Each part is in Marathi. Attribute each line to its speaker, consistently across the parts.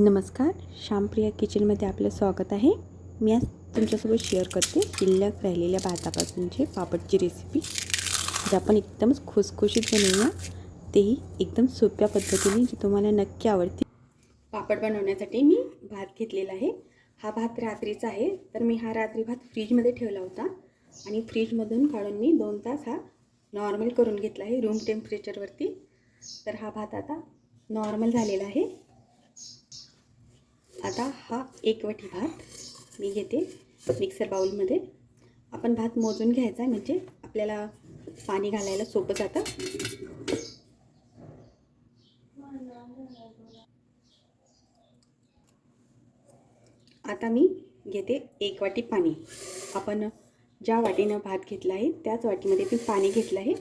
Speaker 1: नमस्कार श्यामप्रिया किचनमध्ये आपलं स्वागत आहे. मी आज तुमच्यासोबत शेअर करते शिल्लक राहिलेल्या भातापासूनची पापडची रेसिपी जी आपण एकदमच खुसखुशीत बनवूया तेही एकदम सोप्या पद्धतीने जी तुम्हाला नक्की आवडते पापड बनवण्यासाठी मी भात घेतलेला आहे. हा भात रात्रीचा आहे तर मी हा रात्री भात फ्रीजमध्ये ठेवला होता. आणि फ्रीजमधून काढून मी दोन तास हा नॉर्मल करून घेतला आहे रूम टेम्परेचरवरती तर हा भात आता नॉर्मल झालेला आहे. आता हा एक वाटी भात मी घेते मिक्सर बाउलमध्ये. आपण भात मोजून घ्यायचा आहे म्हणजे आपल्याला पाणी घालायला सोपं जातं. आता मी घेते एक वाटी पाणी. आपण ज्या वाटीनं भात घेतला आहे त्याच वाटीमध्ये मी पाणी घेतलं आहे.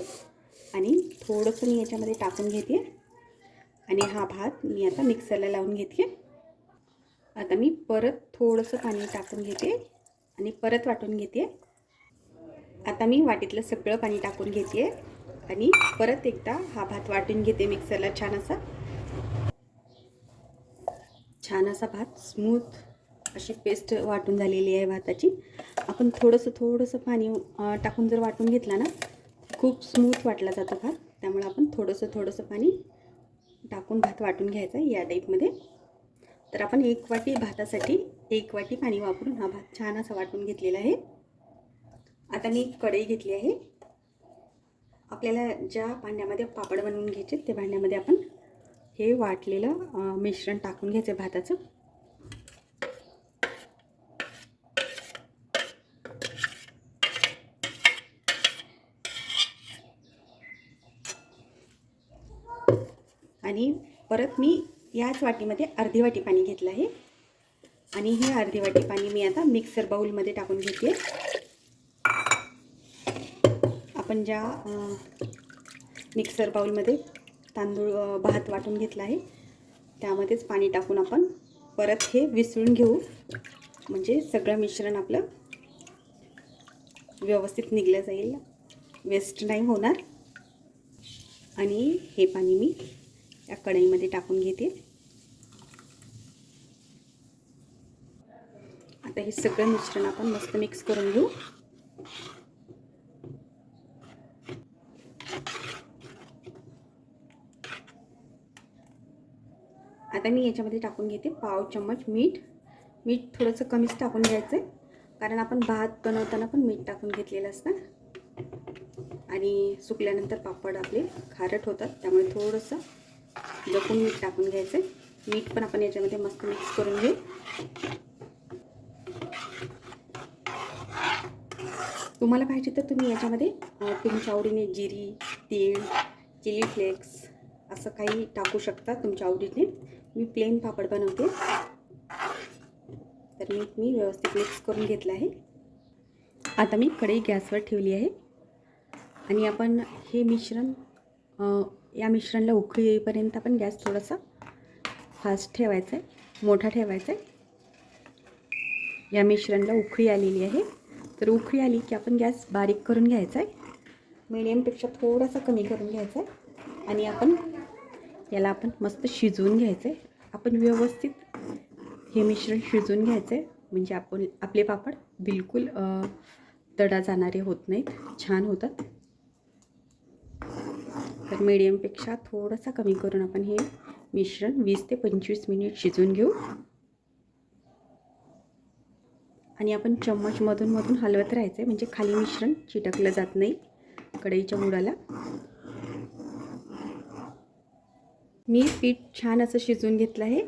Speaker 1: आणि थोडंसं मी याच्यामध्ये टाकून घेते. आणि हा भात मी आता मिक्सरला लावून घेते. आता मी परत थोडंसं पाणी टाकून घेते आणि परत वाटून घेते. आता मी वाटीतलं सगळं पाणी टाकून घेते आणि परत एकदा हा भात वाटून घेते मिक्सरला छान असा. छान असा भात स्मूथ अशी पेस्ट वाटून झालेली आहे भाताची. आपण थोडंसं थोडंसं पाणी टाकून जर वाटून घेतला ना खूप स्मूथ वाटला जातो भात. त्यामुळे आपण थोडंसं थोडंसं पाणी टाकून भात वाटून घ्यायचा या टाईपमध्ये तर आपण एक वाटी भातासाठी एक वाटी पाणी वापरून हा भात छान असा वाटून घेतलेला आहे. आता मी कढई घेतली आहे. आपल्याला ज्या भांड्यामध्ये पापड बनवून घ्यायचे त्या भांड्यामध्ये आपण हे वाटलेलं मिश्रण टाकून घ्यायचं भाताचं. आणि परत मी याच वाटीमध्ये अर्धी वाटी पाणी घेतलं आहे. आणि हे अर्धी वाटी पाणी मी आता मिक्सर बाऊलमध्ये टाकून घेते. आपण ज्या मिक्सर बाऊलमध्ये तांदूळ भात वाटून घेतला आहे त्यामध्येच पाणी टाकून आपण परत हे विसळून घेऊ. म्हणजे सगळं मिश्रण आपलं व्यवस्थित निघलं जाईल. वेस्ट नाही होणार. आणि हे पाणी मी या कढईमध्ये टाकून घेते. आता हे सगळं मिश्रण आपण मस्त मिक्स करून घेऊ. आता मी याच्यामध्ये टाकून घेते पाव चम्मच मीठ. मीठ थोडंसं कमीच टाकून घ्यायचं आहे कारण आपण भात बनवताना पण मीठ टाकून घेतलेलं असतं. आणि सुकल्यानंतर पापड आपले खारट होतात त्यामुळे थोडंसं जपून मीठ टाकून घ्यायचं आहे. मीठ पण आपण याच्यामध्ये मस्त मिक्स करून घेऊ. तुम्हाला पाहिजे तर तुम्ही याच्यामध्ये तुमच्या आवडीने जिरी तीळ चिली फ्लेक्स असं काही टाकू शकता तुमच्या आवडीने. मी प्लेन पापड बनवते. तर मी मी व्यवस्थित मिक्स करून घेतलं आहे. आता मी कढई गॅसवर ठेवली आहे. आणि आपण हे मिश्रण या मिश्रणला उकळी येईपर्यंत आपण गॅस थोडासा फास्ट ठेवायचा आहे मोठा ठेवायचा आहे. या मिश्रणला उकळी आलेली आहे. तर उकळी आली की आपण गॅस बारीक करून घ्यायचा आहे. मिडियमपेक्षा थोडासा कमी करून घ्यायचा आहे. आणि आपण याला आपण मस्त शिजवून घ्यायचं आहे. आपण व्यवस्थित हे मिश्रण शिजवून घ्यायचं आहे. म्हणजे आपण आपले पापड बिलकुल तडा जाणारे होत नाहीत. छान होतात. मीडियमपेक्षा थोडंसं कमी करून आपण हे मिश्रण वीस ते पंचवीस मिनिट शिजवून घेऊ. आणि आपण चम्मचमधून मधून हलवत राहायचं आहे म्हणजे खाली मिश्रण चिटकलं जात नाही कढईच्या मुडाला मी पीठ छान असं शिजवून घेतलं आहे.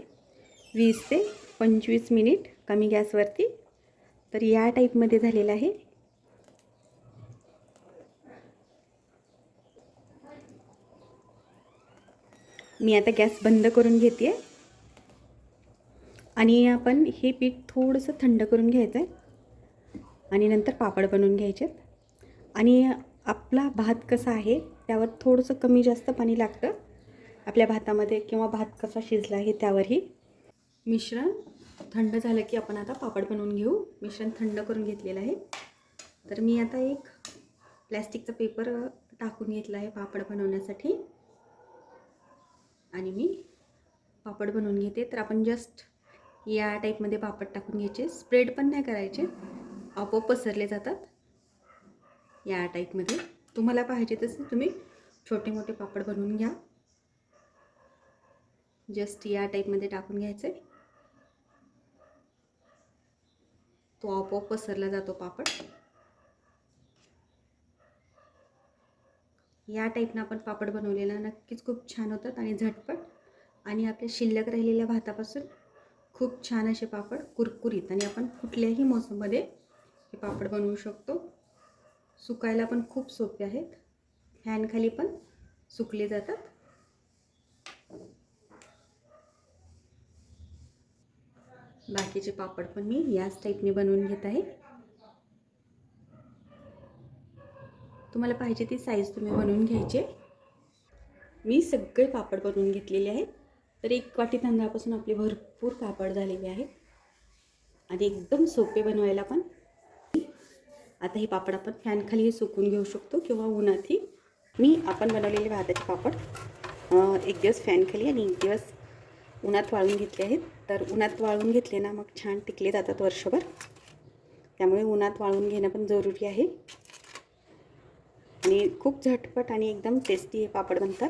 Speaker 1: वीस ते पंचवीस मिनिट कमी गॅसवरती. तर या टाईपमध्ये झालेलं आहे. मी आता गॅस बंद करून घेते आहे आणि आपण हे पीठ थोडंसं थंड करून घ्यायचं आहे आणि नंतर पापड बनवून घ्यायचे आणि आपला भात कसा आहे त्यावर थोडंसं कमी जास्त पाणी लागतं. आपल्या भातामध्ये किंवा भात कसा शिजला आहे त्यावरही. मिश्रण थंड झालं की आपण आता पापड बनवून घेऊ. मिश्रण थंड करून घेतलेलं आहे. तर मी आता एक प्लॅस्टिकचा पेपर टाकून घेतला आहे पापड बनवण्यासाठी. आणि मी पापड बनवून घेते. तर आपण जस्ट या टाईपमध्ये पापड टाकून घ्यायचे. स्प्रेड पण नाही करायचे. आपोआप पसरले जातात. या टाईपमध्ये तुम्हाला पाहिजे तसे तुम्ही छोटे मोठे पापड बनवून घ्या. जस्ट या टाईपमध्ये टाकून घ्यायचे. तो आपोआप पसरला जातो पापड. या टाईपनं आपण पापड बनवलेला नक्कीच खूप छान होतात आणि झटपट. आणि आपल्या शिल्लक राहिलेल्या भातापासून खूप छान असे पापड कुरकुरीत. आणि आपण कुठल्याही मोसममध्ये हे पापड बनवू शकतो. सुकायला पण खूप सोपे आहेत. फॅनखाली पण सुकले जातात. बाकीचे पापड पण मी याच टाईपने बनवून घेत आहे. तुम्हाला पाहिजे ती साईज तुम्ही बनवून घ्यायचे. मी सगळे पापड बनवून घेतलेले आहेत. तर एक वाटी तांदळापासून आपले भरपूर पापड झालेले आहेत. आणि एकदम सोपे बनवायला पण. आता हे पापड आपण फॅनखाली सुकून घेऊ शकतो किंवा उन्हातही. मी आपण बनवलेले भाताचे पापड एक दिवस फॅनखाली आणि एक दिवस उन्हात वाळून घेतले आहेत. तर उन्हात वाळून घेतले ना मग छान टिकले जातात वर्षभर. त्यामुळे उन्हात वाळून घेणं पण जरुरी आहे. आणि खूप झटपट आणि एकदम टेस्टी हे पापड बनतात.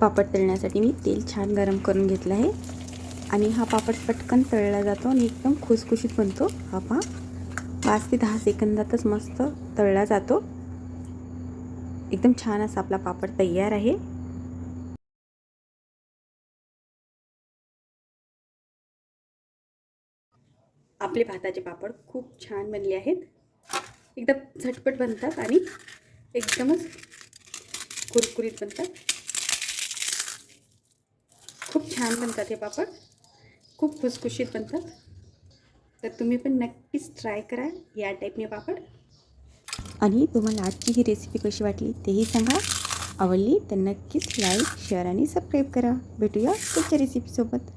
Speaker 1: पापड तळण्यासाठी मी तेल छान गरम करून घेतलं आहे. आणि हा पापड पटकन तळला जातो आणि एकदम खुसखुशीत बनतो. हा पा पाच ते दहा सेकंदातच मस्त तळला जातो. एकदम छान असा आपला पापड तयार आहे. आपले भाताचे पापड खूप छान बनले आहेत. एकदम झटपट बनतात आणि एकदमच कुरकुरीत बनतात. खूप छान बनतात हे पापड. खूप खुसखुशीत बनतात. तर तुम्ही पण नक्कीच ट्राय करा या टाईपने पापड. आणि तुम्हाला आजची ही रेसिपी कशी वाटली तेही सांगा. आवडली तर नक्कीच लाईक शेअर आणि सबस्क्राईब करा. भेटूया तुमच्या रेसिपीसोबत